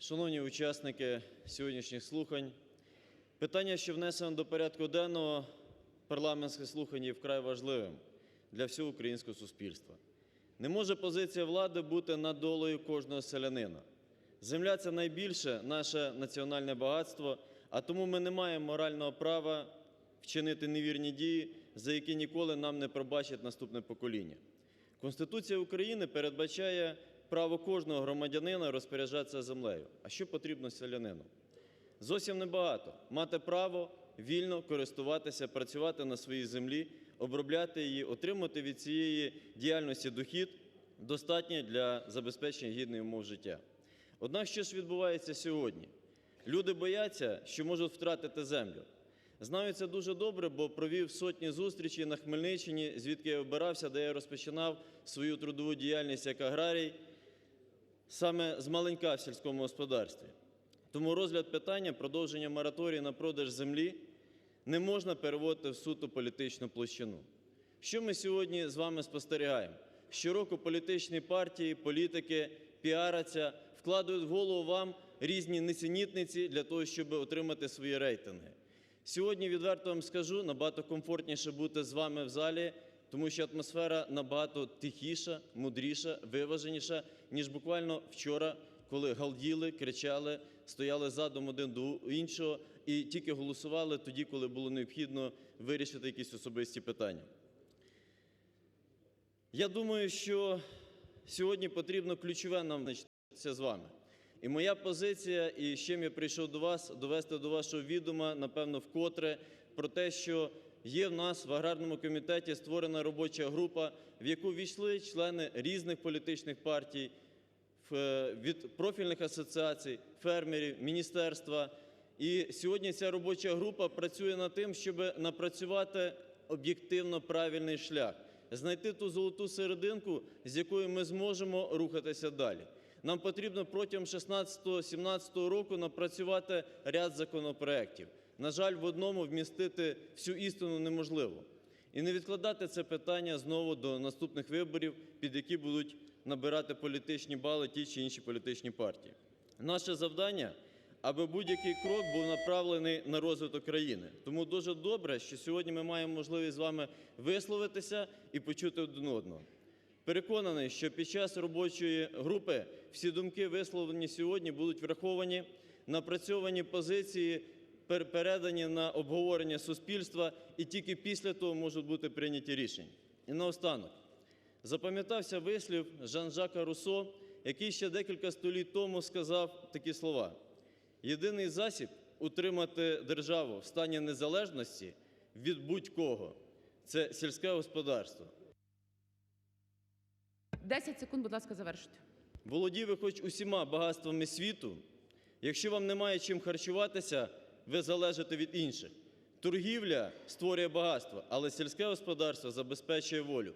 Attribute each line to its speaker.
Speaker 1: Шановні учасники сьогоднішніх слухань, питання, що внесено до порядку денного парламентських слухань, є вкрай важливим для всього українського суспільства. Не може позиція влади бути над долею кожного селянина. Земля – це найбільше наше національне багатство, а тому ми не маємо морального права вчинити невірні дії, за які ніколи нам не пробачить наступне покоління. Конституція України передбачає право кожного громадянина розпоряджатися землею. А що потрібно селянину? Зовсім небагато. Мати право вільно користуватися, працювати на своїй землі, обробляти її, отримати від цієї діяльності дохід, достатній для забезпечення гідних умов життя. Однак, що ж відбувається сьогодні? Люди бояться, що можуть втратити землю. Знаю це дуже добре, бо провів сотні зустрічей на Хмельниччині, звідки я вибирався, де я розпочинав свою трудову діяльність як аграрій, саме з маленька в сільському господарстві. Тому розгляд питання продовження мораторію на продаж землі не можна переводити в суто політичну площину. Що ми сьогодні з вами спостерігаємо? Щороку політичні партії, політики піаряться, вкладають в голову вам різні несенітниці для того, щоб отримати свої рейтинги. Сьогодні, відверто вам скажу, набагато комфортніше бути з вами в залі, тому що атмосфера набагато тихіша, мудріша, виваженіша, ніж буквально вчора, коли галділи, кричали, стояли задом один до іншого і тільки голосували тоді, коли було необхідно вирішити якісь особисті питання. Я думаю, що сьогодні потрібно ключове нам визначитися з вами. І моя позиція, і з чим я прийшов до вас, довести до вашого відома, напевно, вкотре, про те, що є в нас в аграрному комітеті створена робоча група, в яку війшли члени різних політичних партій, від профільних асоціацій, фермерів, міністерства. І сьогодні ця робоча група працює над тим, щоб напрацювати об'єктивно правильний шлях, знайти ту золоту серединку, з якою ми зможемо рухатися далі. Нам потрібно протягом 16-17 року напрацювати ряд законопроєктів. На жаль, в одному вмістити всю істину неможливо. І не відкладати це питання знову до наступних виборів, під які будуть набирати політичні бали ті чи інші політичні партії. Наше завдання, аби будь-який крок був направлений на розвиток країни. Тому дуже добре, що сьогодні ми маємо можливість з вами висловитися і почути один одного. Переконаний, що під час робочої групи всі думки, висловлені сьогодні, будуть враховані, напрацьовані позиції, передані на обговорення суспільства, і тільки після того можуть бути прийняті рішення. І наостанок. Запам'ятався вислів Жан-Жака Руссо, який ще декілька століть тому сказав такі слова: єдиний засіб утримати державу в стані незалежності від будь-кого це сільське господарство.
Speaker 2: 10 секунд, будь ласка, завершуйте.
Speaker 1: Володій ви хоч усіма багатствами світу, якщо вам немає чим харчуватися, ви залежите від інших. Торгівля створює багатство, але сільське господарство забезпечує волю.